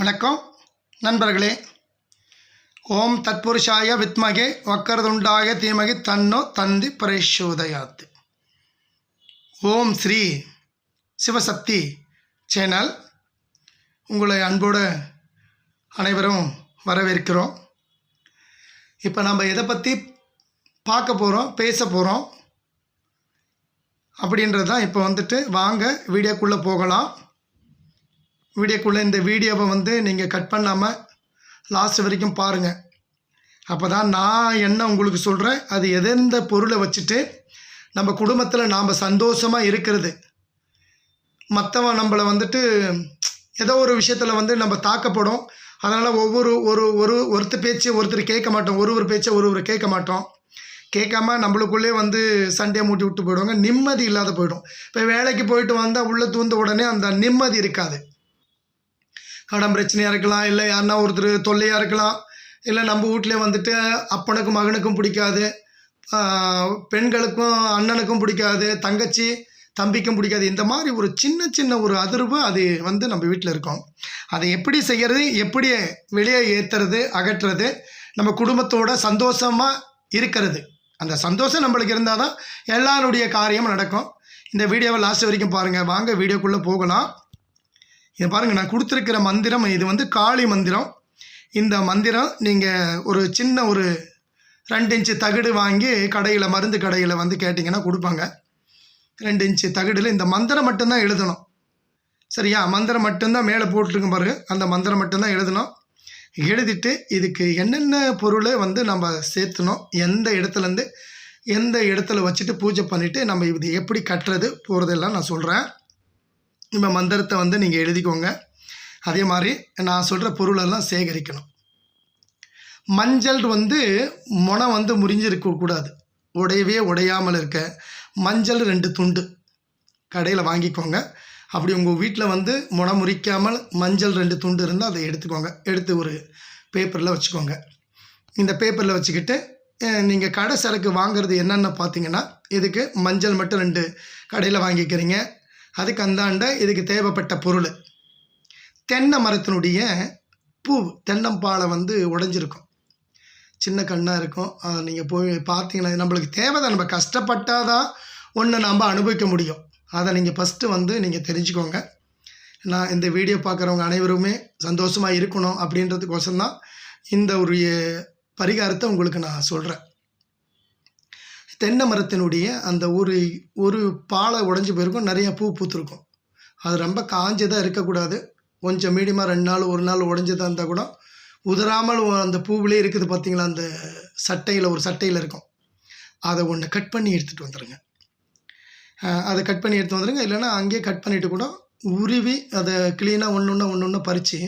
வணக்கம் நண்பர்களே. ஓம் தத்புருஷாய வித்மகே வக்கரதுண்டாய தீமகி தன்னோ தந்தி பிரச்சோதயாத் ஓம் ஸ்ரீ சிவசக்தி சேனல் உங்களை அன்போடு அனைவரும் வரவேற்கிறோம். இப்போ நம்ம எதை பற்றி பார்க்க போகிறோம் பேச போகிறோம் அப்படின்றது தான் இப்போ வந்துட்டு வாங்க வீடியோக்குள்ளே போகலாம். வீடியோக்குள்ளே இந்த வீடியோவை வந்து நீங்கள் கட் பண்ணாமல் லாஸ்ட் வரைக்கும் பாருங்கள் அப்போ தான் நான் என்ன உங்களுக்கு சொல்கிறேன் அது எதெந்த பொருளை வச்சுட்டு நம்ம குடும்பத்தில் நாம் சந்தோஷமாக இருக்கிறது. மற்றவன் நம்மளை வந்துட்டு ஏதோ ஒரு விஷயத்தில் வந்து நம்ம தாக்கப்படும். அதனால் ஒவ்வொரு ஒரு ஒரு ஒருத்தர் பேச்சு ஒருத்தர் கேட்க மாட்டோம். ஒரு ஒரு பேச்சை ஒரு ஒரு கேட்க மாட்டோம். கேட்காம நம்மளுக்குள்ளே வந்து சண்டையை மூட்டி விட்டு போயிடுவாங்க. நிம்மதி இல்லாத போயிடும். இப்போ வேலைக்கு போயிட்டு வந்தால் உள்ளே தூந்த உடனே அந்த நிம்மதி இருக்காது. கடன் பிரச்சனையாக இருக்கலாம் இல்லை யாருன்னா ஒருத்தர் தொல்லையாக இருக்கலாம் இல்லை நம்ம வீட்டிலே வந்துட்டு அப்பனுக்கும் மகனுக்கும் பிடிக்காது பெண்களுக்கும் அண்ணனுக்கும் பிடிக்காது தங்கச்சி தம்பிக்கும் பிடிக்காது. இந்த மாதிரி ஒரு சின்ன சின்ன ஒரு அதிர்வு அது வந்து நம்ம வீட்டில் இருக்கும். அதை எப்படி செய்கிறது எப்படி வெளியே ஏற்றுறது அகற்றுறது நம்ம குடும்பத்தோட சந்தோஷமாக இருக்கிறது. அந்த சந்தோஷம் நம்மளுக்கு இருந்தால் தான் எல்லாருடைய காரியம் நடக்கும். இந்த வீடியோவை லாஸ்ட் வரைக்கும் பாருங்கள் வாங்க வீடியோக்குள்ளே போகலாம். இதை பாருங்கள் நான் கொடுத்துருக்கிற மந்திரம் இது வந்து காளி மந்திரம். இந்த மந்திரம் நீங்கள் ஒரு சின்ன ஒரு ரெண்டு இன்ச்சு தகடு வாங்கி கடையில் மருந்து கடையில் வந்து கேட்டிங்கன்னா கொடுப்பாங்க. ரெண்டு இன்ச்சு தகடில் இந்த மந்திரம் மட்டும்தான் எழுதணும். சரியா? மந்திரம் மட்டும்தான் மேலே போட்டிருக்கும் பாருங்க. அந்த மந்திரம் மட்டும்தான் எழுதணும். எழுதிட்டு இதுக்கு என்னென்ன பொருளை வந்து நம்ம சேர்த்தணும் எந்த இடத்துலேருந்து எந்த இடத்துல வச்சுட்டு பூஜை பண்ணிவிட்டு நம்ம இது எப்படி கட்டுறது போகிறதெல்லாம் நான் சொல்கிறேன் இந்த மந்திரத்தை வந்து நீங்கள் எழுதிக்கோங்க. அதே மாதிரி நான் சொல்கிற பொருளெல்லாம் சேகரிக்கணும். மஞ்சள் வந்து முனை வந்து முறிஞ்சிருக்கக்கூடாது உடையவே உடையாமல் இருக்க. மஞ்சள் ரெண்டு துண்டு. கடையில் வாங்கிக்கோங்க. அப்படி உங்கள் வீட்டில் வந்து முனை முறிக்காமல் மஞ்சள் ரெண்டு துண்டு இருந்தால் அதை எடுத்துக்கோங்க. எடுத்து ஒரு பேப்பரில் வச்சுக்கோங்க. இந்த பேப்பரில் வச்சுக்கிட்டு நீங்கள் கடை சரக்கு வாங்குறது என்னென்ன பார்த்தீங்கன்னா இதுக்கு மஞ்சள் மட்டும் ரெண்டு கடையில் வாங்கிக்கிறீங்க. அதுக்கு அந்தாண்ட இதுக்கு தேவைப்பட்ட பொருள். தென்னை மரத்தினுடைய பூ தென்னம்பாலை வந்து உடைஞ்சிருக்கும். சின்ன கண்ணாக இருக்கும். அதை நீங்கள் போய் பார்த்தீங்கன்னா நம்மளுக்கு தேவை தான். நம்ம கஷ்டப்பட்டால் தான் ஒன்று நம்ம அனுபவிக்க முடியும். அதை நீங்கள் ஃபஸ்ட்டு வந்து நீங்கள் தெரிஞ்சுக்கோங்க. நான் இந்த வீடியோ பார்க்குறவங்க அனைவருமே சந்தோஷமாக இருக்கணும் அப்படின்றதுக்கோசம் தான் இந்த ஒரு பரிகாரத்தை உங்களுக்கு நான் சொல்கிறேன் தென்னை மரத்தினுடைய அந்த ஒரு ஒரு பாலை உடஞ்சி போயிருக்கும் நிறையா பூ பூத்துருக்கும். அது ரொம்ப காஞ்சதாக இருக்கக்கூடாது. கொஞ்சம் மீடியமாக ரெண்டு நாள் ஒரு நாள் உடஞ்சதாக இருந்தால் கூட உதறாமல் அந்த பூவிலே இருக்குது பார்த்தீங்களா அந்த சட்டையில் ஒரு சட்டையில் இருக்கும். அதை ஒன்று கட் பண்ணி எடுத்துகிட்டு வந்துடுங்க அதை கட் பண்ணி எடுத்து வந்துடுங்க இல்லைன்னா அங்கேயே கட் பண்ணிவிட்டு கூட உருவி அதை க்ளீனாக ஒன்று ஒன்று ஒன்று ஒன்று பறித்து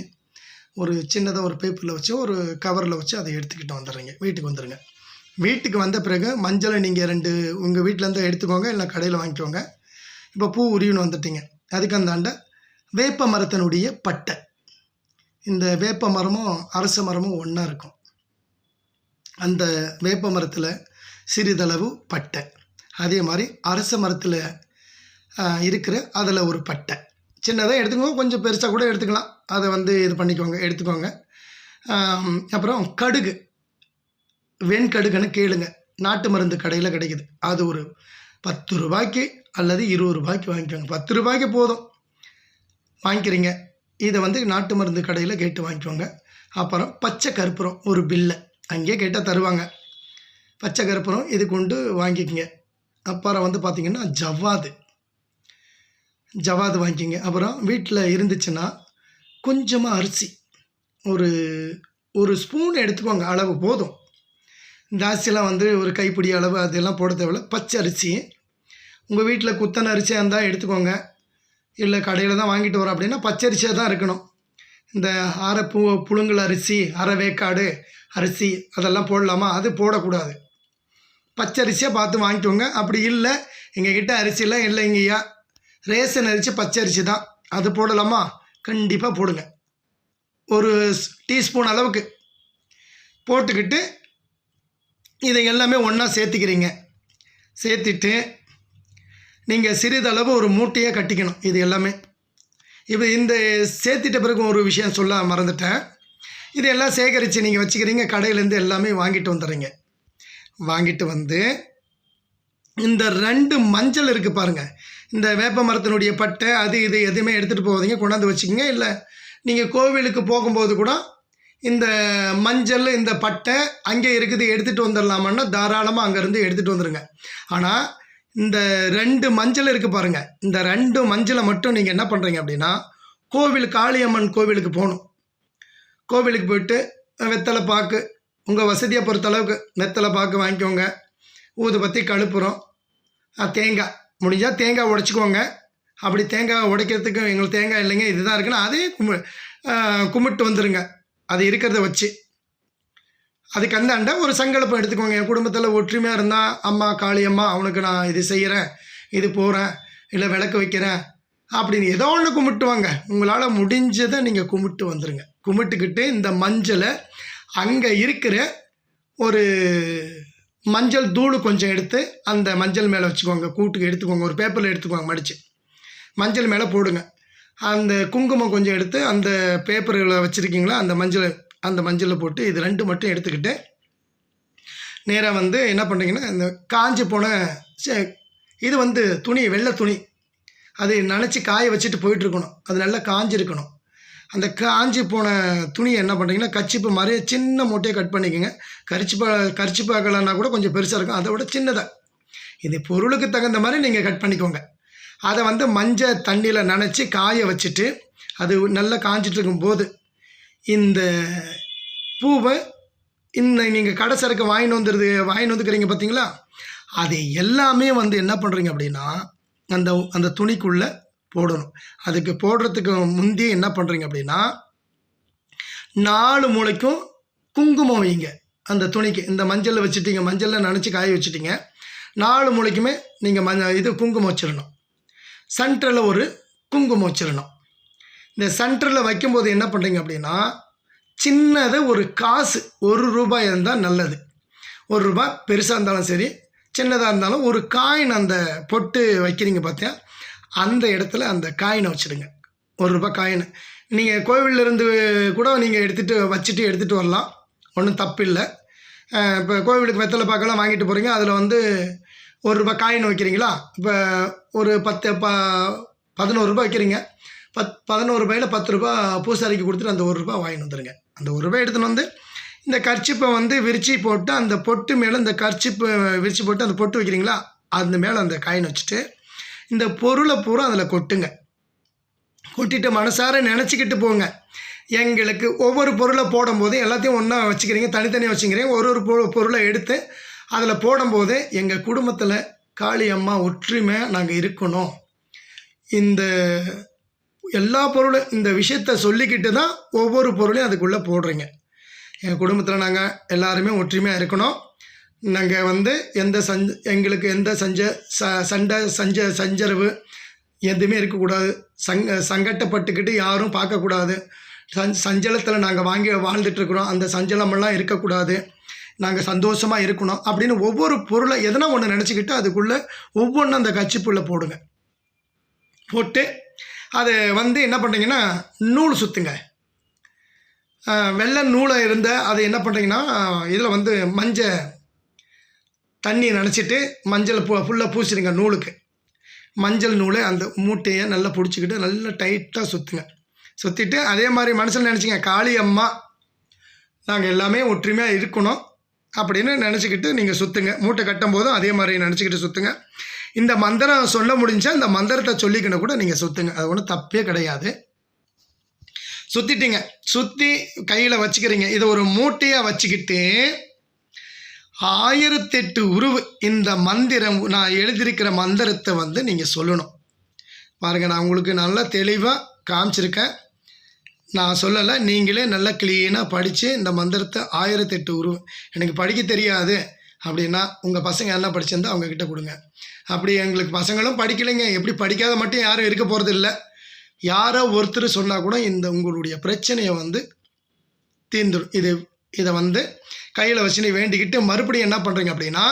ஒரு சின்னதாக ஒரு பேப்பரில் வச்சு ஒரு கவரில் வச்சு அதை எடுத்துக்கிட்டு வந்துடுறீங்க. வீட்டுக்கு வந்துடுங்க. வீட்டுக்கு வந்த பிறகு மஞ்சளை நீங்கள் ரெண்டு உங்கள் வீட்டிலேருந்து எடுத்துக்கோங்க இல்லை கடையில் வாங்கிக்கோங்க. இப்போ பூ உருவின்னு வந்துட்டீங்க. அதுக்கு அந்தாண்ட வேப்ப மரத்தினுடைய பட்டை. இந்த வேப்ப மரமும் அரச மரமும் ஒன்றா இருக்கும். அந்த வேப்ப மரத்தில் சிறிதளவு பட்டை. அதே மாதிரி அரச மரத்தில் இருக்கிற அதில் ஒரு பட்டை. சின்னதாக எடுத்துக்கோங்க கொஞ்சம் பெருசாக கூட எடுத்துக்கலாம். அதை வந்து இது பண்ணிக்கோங்க எடுத்துக்கோங்க. அப்புறம் கடுகு. வெண்கடுகுன்னு கேளுங்க. நாட்டு மருந்து கடையில் கிடைக்குது. அது ஒரு பத்து ரூபாய்க்கு அல்லது இருபது ரூபாய்க்கு வாங்கிக்கோங்க. பத்து ரூபாய்க்கு போதும். வாங்கிக்கிறீங்க. இதை வந்து நாட்டு மருந்து கடையில் கேட்டு வாங்கிக்கோங்க. அப்புறம் பச்சை கற்பூரம் ஒரு பில்லை. அங்கேயே கேட்டால் தருவாங்க. பச்சை கற்பூரம் இது கொண்டு வாங்கிக்கோங்க. அப்புறம் வந்து பார்த்திங்கன்னா ஜவ்வாது. ஜவ்வாது வாங்கிக்கோங்க. அப்புறம் வீட்டில் இருந்துச்சுன்னா கொஞ்சமாக அரிசி. ஒரு ஒரு ஸ்பூன் எடுத்துக்கோங்க. அளவு போதும். ஜாஸ்தியெல்லாம் வந்து ஒரு கைப்பிடி அளவு அதெல்லாம் போட தேவையில்ல. பச்சை அரிசி. உங்கள் வீட்டில் குத்தன அரிசியாக இருந்தால் எடுத்துக்கோங்க. இல்லை கடையில் தான் வாங்கிட்டு வரோம் அப்படின்னா பச்சை அரிசியாக தான் இருக்கணும். இந்த அரை பூ புழுங்கல் அரிசி அரை வேக்காடு அரிசி அதெல்லாம் போடலாமா? அது போடக்கூடாது. பச்சை அரிசியாக பார்த்து வாங்கிக்கோங்க. அப்படி இல்லை எங்கள் எங்ககிட்ட அரிசிலாம் இல்லைங்கய்யா ரேஷன் அரிசி பச்சை அரிசி தான். அது போடலாமா? கண்டிப்பாக போடுங்க. ஒரு டீஸ்பூன் அளவுக்கு. போட்டுக்கிட்டு இதை எல்லாமே ஒன்றா சேர்த்துக்கிறீங்க. சேர்த்துட்டு நீங்கள் சிறிதளவு ஒரு மூட்டையாக கட்டிக்கணும் இது எல்லாமே. இப்போ இந்த சேர்த்திட்ட பிறகு ஒரு விஷயம் சொல்ல மறந்துட்டேன். இதெல்லாம் சேகரித்து நீங்கள் வச்சுக்கிறீங்க. கடையிலேருந்து எல்லாமே வாங்கிட்டு வந்துடுறீங்க. வாங்கிட்டு வந்து இந்த ரெண்டு மஞ்சள் இருக்குது பாருங்கள் இந்த வேப்ப மரத்தினுடைய பட்டை அது இது எதுவுமே எடுத்துகிட்டு போகாதீங்க. கொண்டாந்து வச்சுக்கோங்க. இல்லை நீங்கள் கோவிலுக்கு போகும்போது கூட இந்த மஞ்சள் இந்த பட்டை அங்கே இருக்குது எடுத்துகிட்டு வந்துடலாமான்னா தாராளமாக அங்கேருந்து எடுத்துகிட்டு வந்துடுங்க ஆனால் இந்த ரெண்டு மஞ்சள் இருக்குது பாருங்கள் இந்த ரெண்டு மஞ்சளை மட்டும் நீங்கள் என்ன பண்ணுறீங்க அப்படின்னா கோவில் காளியம்மன் கோவிலுக்கு போகணும். கோவிலுக்கு போயிட்டு வெத்தலை பாக்கு உங்கள் வசதியை பொறுத்த அளவுக்கு வெத்தலை பாக்கு வாங்கிக்கோங்க. ஊதுபத்தி கழுப்புறம் அஹ், தேங்காய். முடிஞ்சால் தேங்காய் உடச்சிக்கோங்க. அப்படி தேங்காய் உடைக்கிறதுக்கு எங்களுக்கு தேங்காய் இல்லைங்க இதுதான் இருக்குன்னா அதே கும்மி கும்பிட்டு வந்துடுங்க அது இருக்கிறத வச்சு. அதுக்கு அந்தாண்ட ஒரு சங்கல்பம் எடுத்துக்கோங்க. என் குடும்பத்தில் ஒற்றுமையாக இருந்தால் அம்மா காளியம்மா அவனுக்கு நான் இது செய்கிறேன் இது போகிறேன் இல்லை விளக்கு வைக்கிறேன் அப்படின்னு ஏதோ ஒன்று கும்பிட்டுவாங்க. உங்களால் முடிஞ்சதை நீங்கள் கும்பிட்டு வந்துடுங்க கும்பிட்டுக்கிட்டு இந்த மஞ்சளை அங்கே இருக்கிற ஒரு மஞ்சள் தூள் கொஞ்சம் எடுத்து அந்த மஞ்சள் மேலே வச்சுக்கோங்க. கூட்டுக்கு எடுத்துக்கோங்க. ஒரு பேப்பரில் எடுத்துக்கோங்க. மடித்து மஞ்சள் மேலே போடுங்க. அந்த குங்குமம் கொஞ்சம் எடுத்து அந்த பேப்பரில் வச்சுருக்கீங்களா? அந்த மஞ்சள் அந்த மஞ்சளில் போட்டு இது ரெண்டு மட்டும் எடுத்துக்கிட்டு நேராக வந்து என்ன பண்ணுறீங்கன்னா இந்த காஞ்சி போன சே- இது வந்து துணி வெள்ளை துணி. அது நினச்சி காய வச்சுட்டு போயிட்டுருக்கணும். அது நல்லா காஞ்சிருக்கணும். அந்த காஞ்சி போன துணியை என்ன பண்ணுறீங்கன்னா கச்சிப்பு மாதிரி சின்ன மூட்டையை கட் பண்ணிக்கோங்க. கரிச்சிப்பா கரிச்சிப்பாக்கலன்னா கூட கொஞ்சம் பெருசாக இருக்கும். அதை விட சின்னதாக இது பொருளுக்கு தகுந்த மாதிரி நீங்கள் கட் பண்ணிக்கோங்க. அதை வந்து மஞ்சள் தண்ணியில் நனைச்சி காய வச்சுட்டு அது நல்லா காஞ்சிட்டு இருக்கும்போது இந்த பூவை இந்த நீங்கள் கடை சரக்கு வாங்கிட்டு வந்துருது வாங்கிட்டு வந்துக்கிறீங்க பார்த்தீங்களா அது எல்லாமே வந்து என்ன பண்ணுறீங்க அப்படின்னா அந்த அந்த துணிக்குள்ளே போடணும். அதுக்கு போடுறதுக்கு முந்தி என்ன பண்ணுறீங்க அப்படின்னா நாலு மூளைக்கும் குங்குமம் வைங்க. அந்த துணிக்கு இந்த மஞ்சளில் வச்சுட்டீங்க மஞ்சளில் நினச்சி காய வச்சுட்டீங்க. நாலு மூளைக்குமே நீங்கள் மஞ்ச இது குங்குமம் வச்சிடணும். சென்டரில் ஒரு குங்குமம் வச்சிடணும். இந்த சென்டரில் வைக்கும்போது என்ன பண்ணுறீங்க அப்படின்னா சின்னது ஒரு காசு ஒரு ரூபாய் இருந்தால் நல்லது. ஒரு ரூபாய் பெருசாக இருந்தாலும் சரி சின்னதாக இருந்தாலும் ஒரு காயின் அந்த பொட்டு வைக்கிறீங்க பார்த்தியா அந்த இடத்துல அந்த காயினை வச்சுடுங்க. ஒரு ரூபாய் காயின் நீங்கள் கோவிலில் இருந்து கூட நீங்கள் எடுத்துகிட்டு வச்சுட்டு எடுத்துகிட்டு வரலாம். ஒன்றும் தப்பு இல்லை இப்போ கோவிலுக்கு வெத்தலை பார்க்கலாம் வாங்கிட்டு போகிறீங்க அதில் வந்து ஒரு ரூபாய் காயின் வைக்கிறீங்களா? இப்போ ஒரு பத்து ப பதினோரு ரூபாய் வைக்கிறீங்க. பத் பதினோரு ரூபாயில் பத்து ரூபா பூசாரிக்கு கொடுத்துட்டு அந்த ஒரு ரூபாய் வாங்கிட்டு வந்துடுங்க அந்த ஒரு ரூபாய் எடுத்துன்னு வந்து இந்த கர்ச்சிப்பை வந்து விரித்து போட்டு அந்த பொட்டு மேலே இந்த கர்ச்சிப்பு விரித்து போட்டு அந்த பொட்டு வைக்கிறீங்களா? அந்த மேலே அந்த காயின் வச்சுட்டு இந்த பொருளை பூரா அதில் கொட்டுங்க. கொட்டிட்டு மனசார நினச்சிக்கிட்டு போங்க. எங்களுக்கு ஒவ்வொரு பொருளை போடும்போது எல்லாத்தையும் ஒன்றா வச்சுக்கிறீங்க தனித்தனியாக வச்சுக்கிறீங்க. ஒரு ஒரு பொ- பொருளை எடுத்து அதில் போடும்போது எங்கள் குடும்பத்தில் காளி அம்மா ஒற்றுமையாக நாங்கள் இருக்கணும். இந்த எல்லா பொருளும் இந்த விஷயத்த சொல்லிக்கிட்டு தான் ஒவ்வொரு பொருளையும் அதுக்குள்ளே போடுறீங்க. எங்கள் குடும்பத்தில் நாங்கள் எல்லாருமே ஒற்றுமையாக இருக்கணும். நாங்கள் வந்து எந்த சஞ்ச எங்களுக்கு எந்த சஞ்ச ச சண்டை சஞ்ச சஞ்சரவு எதுவுமே இருக்கக்கூடாது. சங் சங்கட்டப்பட்டுக்கிட்டு யாரும் பார்க்கக்கூடாது. சஞ் சஞ்சலத்தில் நாங்கள் வாங்கி வாழ்ந்துட்டுருக்குறோம் அந்த சஞ்சலமெல்லாம் இருக்கக்கூடாது. நாங்கள் சந்தோஷமாக இருக்கணும் அப்படின்னு ஒவ்வொரு பொருளை எதனா ஒன்று நினச்சிக்கிட்டு அதுக்குள்ளே ஒவ்வொன்றும் அந்த கச்சிப்புள்ள போடுங்க. போட்டு அது வந்து என்ன பண்ணுறீங்கன்னா நூல் சுற்றுங்க வெள்ளை நூலை இருந்த அதை என்ன பண்ணுறீங்கன்னா இதில் வந்து மஞ்சள் தண்ணியை நினச்சிட்டு மஞ்சள் பூ ஃபுல்லாக பூசிடுங்க நூலுக்கு. மஞ்சள் நூலை அந்த மூட்டையை நல்லா பிடிச்சிக்கிட்டு நல்லா டைட்டாக சுற்றுங்க சுற்றிட்டு அதே மாதிரி மனசில் நினச்சிங்க காளி அம்மா நாங்கள் எல்லாமே ஒற்றுமையாக இருக்கணும். அப்படின்னு நினச்சிக்கிட்டு நீங்கள் சுற்றுங்க மூட்டை கட்டும் போதும் அதே மாதிரி நினச்சிக்கிட்டு சுற்றுங்க இந்த மந்திரம் சொல்ல முடிஞ்சால் இந்த மந்திரத்தை சொல்லிக்கணும் கூட நீங்கள் சுற்றுங்க அது ஒன்றும் தப்பே கிடையாது. சுற்றிட்டீங்க சுற்றி கையில் வச்சுக்கிறீங்க. இதை ஒரு மூட்டையாக வச்சுக்கிட்டு ஆயிரத்தெட்டு உருவு இந்த மந்திரம் நான் எழுதியிருக்கிற மந்திரத்தை வந்து நீங்கள் சொல்லணும். பாருங்கள் நான் உங்களுக்கு நல்லா தெளிவாக காமிச்சிருக்கேன். நான் சொல்லலை நீங்களே நல்லா க்ளீனாக படித்து இந்த மந்திரத்தை ஆயிரத்தெட்டு உருவம் எனக்கு படிக்க தெரியாது அப்படின்னா உங்கள் பசங்க என்ன படிச்சிருந்தா அவங்கக்கிட்ட கொடுங்க. அப்படி எங்களுக்கு பசங்களும் படிக்கலைங்க. எப்படி படிக்காத மட்டும் யாரும் இருக்க போகிறது இல்லை. யாரோ ஒருத்தர் சொன்னால் கூட இந்த உங்களுடைய பிரச்சனையை வந்து தீர்ந்துடும் இது இதை வந்து கையில் வச்சுன்னு வேண்டிக்கிட்டு மறுபடியும் என்ன பண்ணுறீங்க அப்படின்னா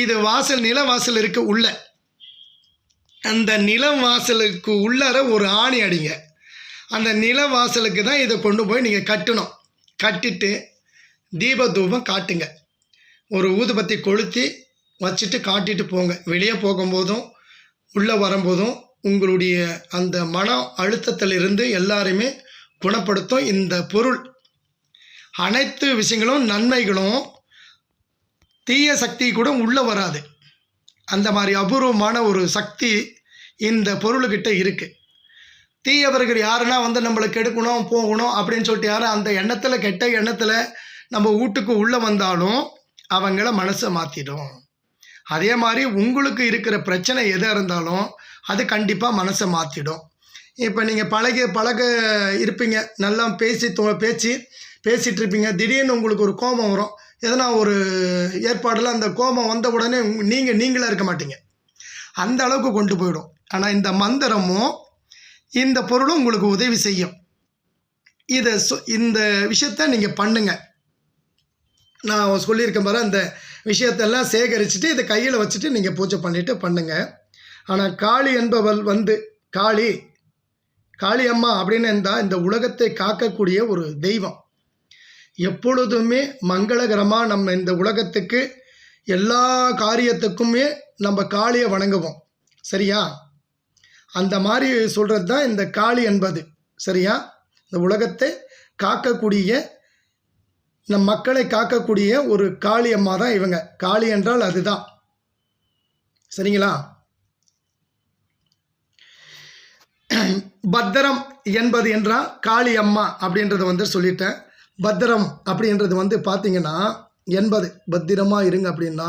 இது வாசல் நில வாசல் இருக்க உள்ள அந்த நிலம் வாசலுக்கு உள்ளார ஒரு ஆணி அடிங்க. அந்த நிலவாசலுக்கு தான் இதை கொண்டு போய் நீங்கள் கட்டணும். கட்டிட்டு தீப தூபம் காட்டுங்க. ஒரு ஊதுபத்தி கொளுத்தி வச்சுட்டு காட்டிட்டு போங்க. வெளியே போகும்போதும் உள்ளே வரும்போதும் உங்களுடைய அந்த மன அழுத்தத்திலிருந்து எல்லாருமே குணப்படுத்தும் இந்த பொருள். அனைத்து விஷயங்களும் நன்மைகளும் தீய சக்தி கூட உள்ளே வராது. அந்த மாதிரி அபூர்வமான ஒரு சக்தி இந்த பொருள்கிட்ட இருக்குது தீயவர்கள் யாருன்னா வந்து நம்மளை கெடுக்கணும் போகணும் அப்படின்னு சொல்லிட்டு யாரும் அந்த எண்ணத்தில் கெட்ட எண்ணத்தில் நம்ம வீட்டுக்கு உள்ளே வந்தாலும் அவங்கள மனசை மாற்றிடும் அதே மாதிரி உங்களுக்கு இருக்கிற பிரச்சனை எதாக இருந்தாலும் அது கண்டிப்பாக மனசை மாற்றிடும் இப்போ நீங்கள் பழக பழக இருப்பீங்க. நல்லா பேசி தோ பேச்சு பேசிகிட்டு இருப்பீங்க. திடீர்னு உங்களுக்கு ஒரு கோபம் வரும். எதனா ஒரு ஏற்பாடில் அந்த கோபம் வந்த உடனே நீங்கள் நீங்களே இருக்க மாட்டீங்க. அந்த அளவுக்கு கொண்டு போயிடும். ஆனால் இந்த மந்திரமும் இந்த பொருளும் உங்களுக்கு உதவி செய்யும். இதை இந்த விஷயத்த நீங்கள் பண்ணுங்க. நான் சொல்லியிருக்கேன் பாரு அந்த விஷயத்தெல்லாம் சேகரிச்சுட்டு இதை கையில் வச்சுட்டு நீங்கள் பூஜை பண்ணிவிட்டு பண்ணுங்கள் ஆனால் காளி என்பவள் வந்து காளி காளி அம்மா அப்படின்னு இருந்தால் இந்த உலகத்தை காக்கக்கூடிய ஒரு தெய்வம். எப்பொழுதுமே மங்களகரமாக நம்ம இந்த உலகத்துக்கு எல்லா காரியத்துக்குமே நம்ம காளியை வணங்குவோம். சரியா? அந்த மாதிரி சொல்கிறது தான் இந்த காளி என்பது. சரியா? இந்த உலகத்தை காக்கக்கூடிய நம் மக்களை காக்கக்கூடிய ஒரு காளி அம்மா தான் இவங்க. காளி என்றால் அதுதான். சரிங்களா? பத்திரம் என்பது என்றால் காளி அம்மா அப்படின்றத வந்து சொல்லிட்டேன். பத்திரம் அப்படின்றது வந்து பார்த்தீங்கன்னா என்பது. பத்திரமாக இருங்க அப்படின்னா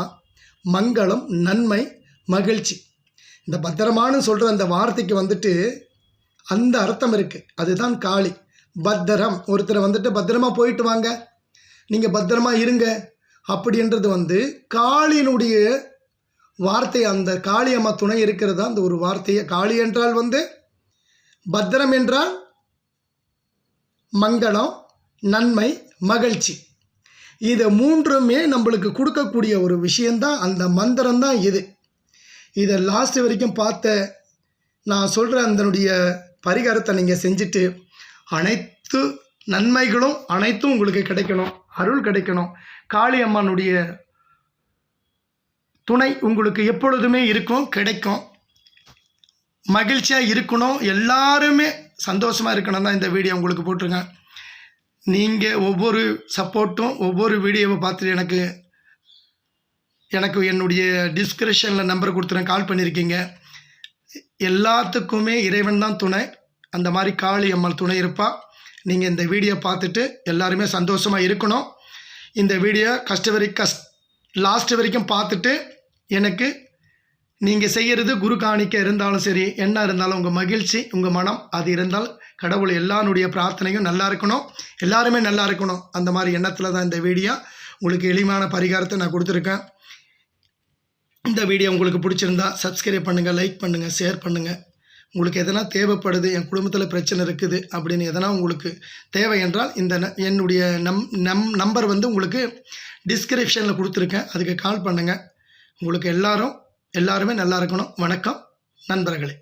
மங்களம் நன்மை மகிழ்ச்சி. இந்த பத்திரமானு சொல்கிற அந்த வார்த்தைக்கு வந்துட்டு அந்த அர்த்தம் இருக்குது அதுதான் காளி. பத்திரம். ஒருத்தரை வந்துட்டு பத்திரமா போயிட்டு வாங்க. நீங்கள் பத்திரமா இருங்க. அப்படின்றது வந்து காளியினுடைய வார்த்தை. அந்த காளியம்மா துணை இருக்கிறது? அந்த ஒரு வார்த்தையை. காளி என்றால் வந்து பத்திரம் என்றால் மங்களம் நன்மை மகிழ்ச்சி. இதை மூன்றுமே நம்மளுக்கு கொடுக்கக்கூடிய ஒரு விஷயந்தான் அந்த மந்திரம் தான் இது. இதை லாஸ்ட் வரைக்கும் பார்த்த நான் சொல்கிற அதனுடைய பரிகாரத்தை நீங்கள் செஞ்சுட்டு அனைத்து நன்மைகளும் அனைத்தும் உங்களுக்கு கிடைக்கணும். அருள் கிடைக்கணும். காளியம்மனுடைய துணை உங்களுக்கு எப்பொழுதுமே இருக்கும் கிடைக்கும். மகிழ்ச்சியாக இருக்கணும். எல்லாருமே சந்தோஷமாக இருக்கணும் தான் இந்த வீடியோ உங்களுக்கு போட்டிருக்கேன். நீங்கள் ஒவ்வொரு சப்போர்ட்டும் ஒவ்வொரு வீடியோவை பார்த்துட்டு எனக்கு எனக்கு என்னுடைய டிஸ்கிரிப்ஷனில் நம்பர் கொடுத்துறேன் கால் பண்ணியிருக்கீங்க எல்லாத்துக்குமே இறைவன் தான் துணை. அந்த மாதிரி காளி அம்மன் துணை இருப்பா. நீங்கள் இந்த வீடியோ பார்த்துட்டு எல்லாருமே சந்தோஷமாக இருக்கணும். இந்த வீடியோ கஷ்ட வரை கஷ் லாஸ்ட் வரைக்கும் பார்த்துட்டு எனக்கு நீங்கள் செய்கிறது குரு காணிக்க இருந்தாலும் சரி என்ன இருந்தாலும் உங்கள் மகிழ்ச்சி உங்கள் மனம் அது இருந்தால் கடவுள் எல்லாருடைய பிரார்த்தனையும் நல்லா இருக்கணும். எல்லாருமே நல்லா இருக்கணும். அந்த மாதிரி எண்ணத்தில் தான் இந்த வீடியோ உங்களுக்கு எளிமையான பரிகாரத்தை நான் கொடுத்துருக்கேன். இந்த வீடியோ உங்களுக்கு பிடிச்சிருந்தா சப்ஸ்கிரைப் பண்ணுங்கள் லைக் பண்ணுங்கள் ஷேர் பண்ணுங்கள் உங்களுக்கு எதனா தேவைப்படுது என் குடும்பத்தில் பிரச்சனை இருக்குது அப்படின்னு எதனா உங்களுக்கு தேவை என்றால் இந்த ந- என்னுடைய நம் நம் நம்பர் வந்து உங்களுக்கு டிஸ்கிரிப்ஷனில் கொடுத்துருக்கேன். அதுக்கு கால் பண்ணுங்கள் உங்களுக்கு எல்லாரும் எல்லாருமே நல்லா இருக்கணும். வணக்கம் நண்பர்களே.